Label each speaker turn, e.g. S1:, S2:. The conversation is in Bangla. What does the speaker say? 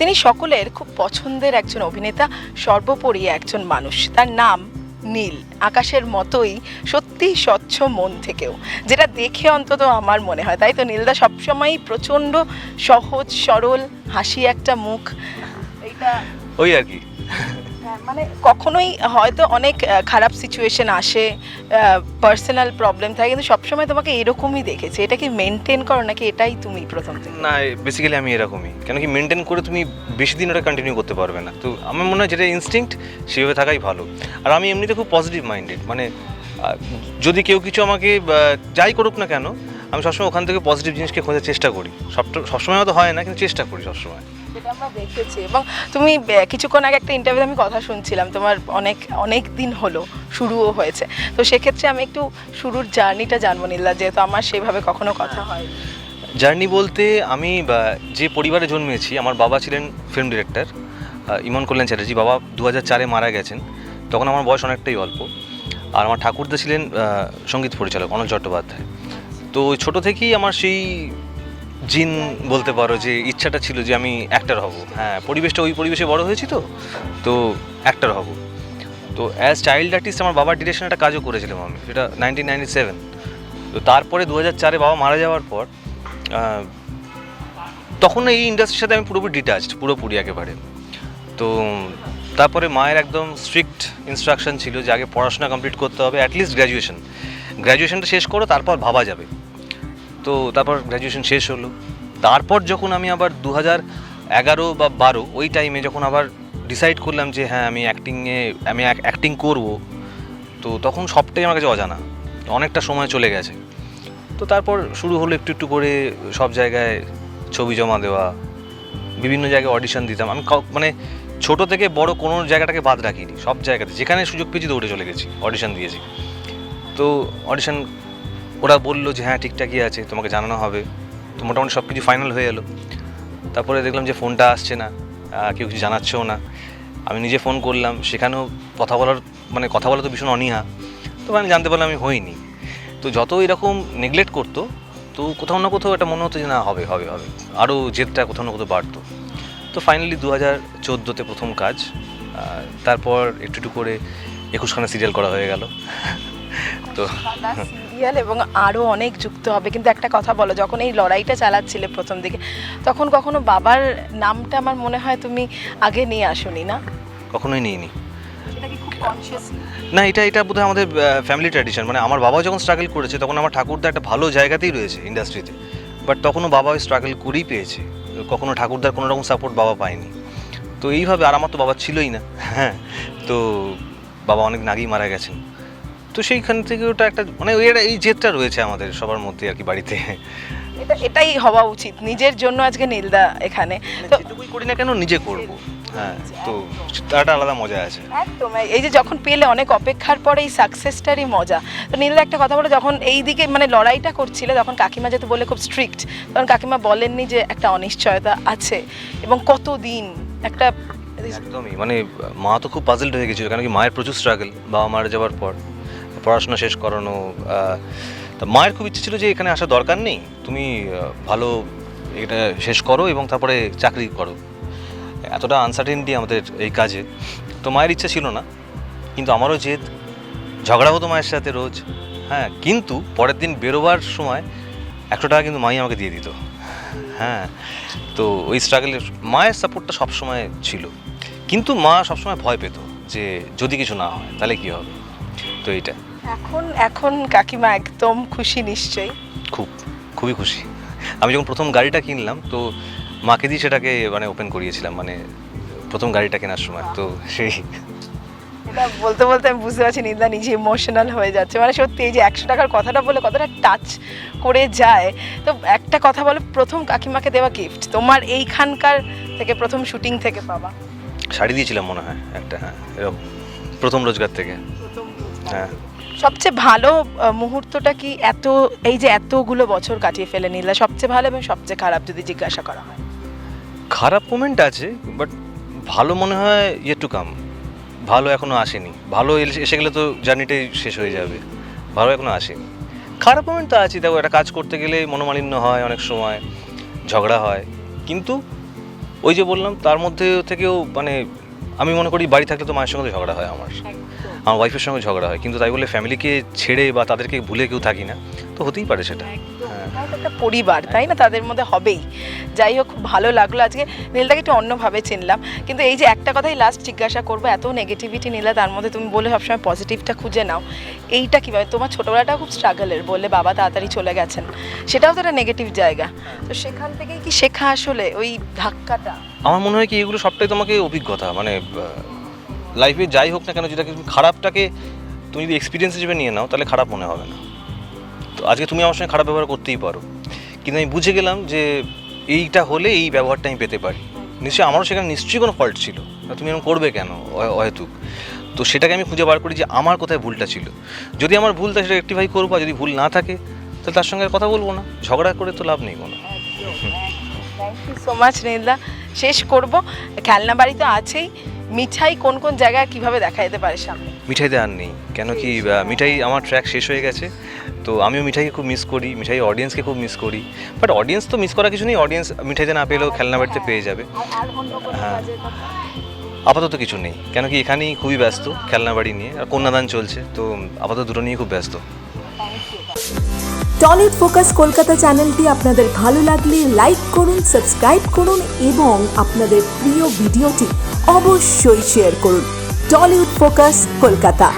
S1: তিনি সকলের খুব পছন্দের একজন অভিনেতা, সর্বোপরি একজন মানুষ। তার নাম নীল। আকাশের মতোই সত্যি স্বচ্ছ মন থেকেও। যেটা দেখে অন্তত আমার মনে হয়। তাই তো নীলদা সবসময়ই প্রচণ্ড সহজ, সরল, হাসি একটা মুখ। এইটা
S2: ওই আর কি।
S1: মানে কখনোই হয়তো অনেক খারাপ সিচুয়েশন আসে পার্সোনাল প্রবলেম থাকে, কিন্তু সবসময় তোমাকে এরকমই দেখেছে। এটা কি মেনটেন করো নাকি এটাই তুমি প্রথম থেকে?
S2: না বেসিক্যালি আমি এরকমই। কেন কি মেনটেন করে তুমি বেশি দিন ওটা কন্টিনিউ করতে পারবে না। তো আমার মনে হয় যেটা ইনস্টিংক্ট সেভাবে থাকাই ভালো। আর আমি এমনিতে খুব পজিটিভ মাইন্ডেড মানে যদি কেউ কিছু আমাকে যাই করুক না কেন, আমি সবসময় ওখান থেকে পজিটিভ জিনিসকে খোঁজার চেষ্টা করি। সব সবসময় হয়তো হয় না, কিন্তু চেষ্টা করি সবসময়।
S1: যেটা আমরা দেখেছি এবং তুমি কিছুক্ষণ আগে একটা ইন্টারভিউ আমি কথা শুনছিলাম তোমার অনেক অনেক দিন হলো শুরুও হয়েছে। তো সেক্ষেত্রে আমি একটু শুরুর জার্নিটা জানব নীলা যেহেতু আমার সেভাবে কখনো কথা হয়।
S2: জার্নি বলতে আমি যে পরিবারে জন্মেছি আমার বাবা ছিলেন ফিল্ম ডিরেক্টর ইমন কল্যাণ চ্যাটার্জি। বাবা দু হাজার চারে মারা গেছেন তখন আমার বয়স অনেকটাই অল্প। আর আমার ঠাকুরদা ছিলেন সংগীত পরিচালক অনল চট্টোপাধ্যায়। তো ছোটো থেকেই আমার সেই জিন বলতে পারো যে ইচ্ছাটা ছিল যে আমি অ্যাক্টর হব। হ্যাঁ পরিবেশটা ওই পরিবেশে বড় হয়েছি তো তো অ্যাক্টর হব। তো অ্যাজ চাইল্ড আর্টিস্ট আমার বাবার ডিরেকশন একটা কাজও করেছিলাম আমি, সেটা নাইনটিন নাইনটি সেভেন তো তারপরে দু হাজার চারে বাবা মারা যাওয়ার পর তখন এই ইন্ডাস্ট্রির সাথে আমি পুরোপুরি ডিটাচড পুরোপুরি একেবারে। তো তারপরে মায়ের একদম স্ট্রিক্ট ইনস্ট্রাকশন ছিল যে আগে পড়াশোনা কমপ্লিট করতে হবে অ্যাটলিস্ট গ্র্যাজুয়েশন গ্র্যাজুয়েশনটা শেষ করো, তারপর ভাবা যাবে। তো তারপর গ্র্যাজুয়েশন শেষ হলো। তারপর যখন আমি আবার দু হাজার এগারো বা বারো, ওই টাইমে যখন আবার ডিসাইড করলাম যে হ্যাঁ আমি অ্যাক্টিংয়ে আমি অ্যাক্টিং করব, তো তখন সবটাই আমার কাছে অজানা। অনেকটা সময় চলে গেছে। তো তারপর শুরু হলো একটু একটু করে সব জায়গায় ছবি জমা দেওয়া, বিভিন্ন জায়গায় অডিশন দিতাম। আমি মানে ছোট থেকে বড় কোনো জায়গাটাকে বাদ রাখিনি। সব জায়গাতে যেখানে সুযোগ পেয়েছি দৌড়ে চলে গেছি অডিশন দিয়েছি। তো অডিশন ওরা বলল যে হ্যাঁ ঠিকঠাকই আছে, তোমাকে জানানো হবে। তো মোটামুটি সব কিছু ফাইনাল হয়ে এলো। তারপরে দেখলাম যে, ফোনটা আসছে না কেউ কিছু জানাচ্ছেও না। আমি নিজে ফোন করলাম, সেখানেও কথা বলার মানে কথা বলা তো ভীষণ অনীহা। তো আমি জানতে পারলাম আমি হইনি। তো যত এরকম নেগলেক্ট করতো, তো কোথাও না কোথাও এটা মনে হতো যে, না, হবে হবে হবে। আরও জেদটা কোথাও না কোথাও বাড়তো। তো ফাইনালি দু হাজার চোদ্দোতে প্রথম কাজ তারপর একটু একটু করে একুশখানা সিরিয়াল করা হয়ে গেল। তো
S1: সিরিয়াল এবং আরও অনেক যুক্ত হবে। কিন্তু একটা কথা বলো যখন এই লড়াইটা চালাচ্ছিলে প্রথম দিকে তখন কখনো বাবার নামটা আমার মনে হয় তুমি আগে নিয়ে আসোনি না?
S2: কখনোই নিইনি। না এটা এটা বোধহয় আমাদের ফ্যামিলি ট্র্যাডিশন মানে আমার বাবা যখন স্ট্রাগল করেছে তখন আমার ঠাকুরদা একটা ভালো জায়গাতেই রয়েছে ইন্ডাস্ট্রিতে বাট তখনও বাবা ওই স্ট্রাগল করেই পেয়েছে। কখনো ঠাকুরদার কোনো রকম সাপোর্ট বাবা পায়নি। তো এইভাবে আর আমার তো বাবা ছিলই না। হ্যাঁ তো বাবা অনেক আগেই মারা গেছেন। তো সেইখান থেকে ওটা একটা মানে ওই এই জেদটা রয়েছে আমাদের সবার মধ্যে আর কি বাড়িতে।
S1: এটা এটাই হওয়া উচিত নিজের জন্য আজকে নীলদা এখানে। তো
S2: যেটুকুই করি না কেন নিজে করব। হ্যাঁ তো তার একটা আলাদা মজা আছে।
S1: একদম এই যে যখন পেলে অনেক অপেক্ষার পরে এই সাকসেসটারই মজা। তো নীলদা একটা কথা বলো যখন এই দিকে মানে লড়াইটা করছিলে তখন কাকিমা যেহেতু বলে খুব স্ট্রিক্ট তখন কাকিমা বলেননি যে একটা অনিশ্চয়তা আছে এবং কতদিন একটা
S2: একদমই মানে মা তো খুব পাজলড হয়ে গেছিল কারণ কি মায়ের প্রচুর স্ট্রাগল বাবা মারা যাওয়ার পর। পড়াশোনা শেষ করানো তা মায়ের খুব ইচ্ছে ছিল যে এখানে আসার দরকার নেই। তুমি ভালো এটা শেষ করো এবং তারপরে চাকরি করো। এতটা আনসার্টেনটি আমাদের এই কাজে। তো মায়ের ইচ্ছা ছিল না, কিন্তু আমারও জেদ। ঝগড়া হতো মায়ের সাথে রোজ হ্যাঁ কিন্তু পরের দিন বেরোবার সময় একশো টাকা কিন্তু মাই আমাকে দিয়ে দিত। হ্যাঁ তো ওই স্ট্রাগলের মায়ের সাপোর্টটা সবসময় ছিল। কিন্তু মা সবসময় ভয় পেত যে যদি কিছু না হয়, তাহলে কী হবে? তো এইটা
S1: এখন এখন কাকিমা একদম খুশি নিশ্চয়ই।
S2: খুব খুবই খুশি। আমি যখন প্রথম গাড়িটা কিনলাম তো মাকে দিয়ে সেটাকে মানে ওপেন করিয়েছিলাম মানে প্রথম গাড়িটা কেনার সময় তো সেই
S1: এটা বলতে বলতে আমি বুঝতে পারছি নীলদা নিজে ইমোশনাল হয়ে যাচ্ছে। মানে সত্যি এই যে একশো টাকার কথাটা বলে কতটা টাচ করে যায়। তো একটা কথা বলো প্রথম কাকিমাকে দেওয়া গিফট তোমার এইখানকার থেকে প্রথম শুটিং থেকে পাবা
S2: শাড়ি দিয়েছিলাম মনে হয় একটা হ্যাঁ এরকম প্রথম রোজগার থেকে। হ্যাঁ।
S1: সবচেয়ে ভালো মুহূর্তটা কি এত এই যে এতগুলো বছর কাটিয়ে ফেলে নিলা সবচেয়ে ভালো এবং সবচেয়ে খারাপ যদি জিজ্ঞাসা করা হয়?
S2: খারাপ মোমেন্ট আছে বাট ভালো মনে হয় ইয়ে টু কাম ভালো এখনও আসেনি। ভালো এসে গেলে তো জার্নিটাই শেষ হয়ে যাবে। ভালো এখনও আসেনি। খারাপ মোমেন্ট তো আছে দেখো একটা কাজ করতে গেলে মনোমালিন্য হয় অনেক সময় ঝগড়া হয়। কিন্তু ওই যে বললাম তার মধ্যে থেকেও মানে আমি মনে করি বাড়ি থাকলে তো মায়ের সঙ্গে ঝগড়া হয় আমার। আমার ওয়াইফের সঙ্গে ঝগড়া হয়। কিন্তু তাই বলে ফ্যামিলিকে ছেড়ে বা তাদেরকে ভুলে কেউ থাকি না তো হতেই পারে সেটা। হ্যাঁ।
S1: একটা পরিবার তাই না? তাদের মধ্যে হবেই। যাই হোক ভালো লাগল আজকে। নীলদাকে একটু অন্যভাবে চিনলাম। কিন্তু এই যে একটা কথাই লাস্ট জিজ্ঞাসা করব, এত নেগেটিভিটি নিলে, তার মধ্যে তুমি বলে সবসময় পজিটিভটা খুঁজে নাও। এইটা কীভাবে? তোমার ছোটোবেলাটা খুব স্ট্রাগলের বললে বাবা তাড়াতাড়ি চলে গেছেন। সেটাও তো একটা নেগেটিভ জায়গা। তো সেখান থেকেই কি শেখা আসলে ওই ধাক্কাটা?
S2: আমার মনে হয় কি, এগুলো সবটাই তোমাকে অভিজ্ঞতা মানে লাইফে যাই হোক না কেন যেটাকে তুমি খারাপটাকে তুমি যদি এক্সপিরিয়েন্স হিসেবে নিয়ে নাও, তাহলে খারাপ মনে হবে না। তো আজকে তুমি আমার সঙ্গে খারাপ ব্যবহার করতেই পারো। কিন্তু আমি বুঝে গেলাম যে এইটা হলে এই ব্যবহারটা আমি পেতে পারি। নিশ্চয়ই আমারও সেখানে নিশ্চয়ই কোনো ফল্ট ছিল। তুমি এরকম করবে কেন? অহেতুক। তো সেটাকে আমি খুঁজে বার করি যে আমার কোথায় ভুলটা ছিল। যদি আমার ভুল থাকে সেটা রেক্টিফাই করব আর যদি ভুল না থাকে তাহলে তার সঙ্গে কথা বলব না। ঝগড়া করে তো লাভ নেই কোনো।
S1: থ্যাংক ইউ সো মাচ নীলদা। শেষ করব। খেলনা বাড়ি তো আছেই। মিঠাই কোন কোন জায়গায় কীভাবে দেখা যেতে পারে সামনে?
S2: মিঠাইতে আর নেই। কেন কি মিঠাই আমার ট্র্যাক শেষ হয়ে গেছে। তো আমিও মিঠাইকে খুব মিস করি, মিঠাই অডিয়েন্সকে খুব মিস করি। বাট অডিয়েন্স তো মিস করা কিছু নেই অডিয়েন্স মিঠাইতে না পেলেও খেলনা বাড়িতে পেয়ে যাবে। হ্যাঁ। আপাতত কিছু নেই কেন কি এখানেই খুবই ব্যস্ত খেলনা বাড়ি নিয়ে, আর কন্যাদান চলছে, তো আপাতত দুটো নিয়ে খুব ব্যস্ত।
S3: টলিউড ফোকাস কলকাতা চ্যানেলটি আপনাদের ভালো লাগলে লাইক করুন সাবস্ক্রাইব করুন এবং আপনাদের প্রিয় ভিডিওটি অবশ্যই শেয়ার করুন। Tollywood focus Kolkata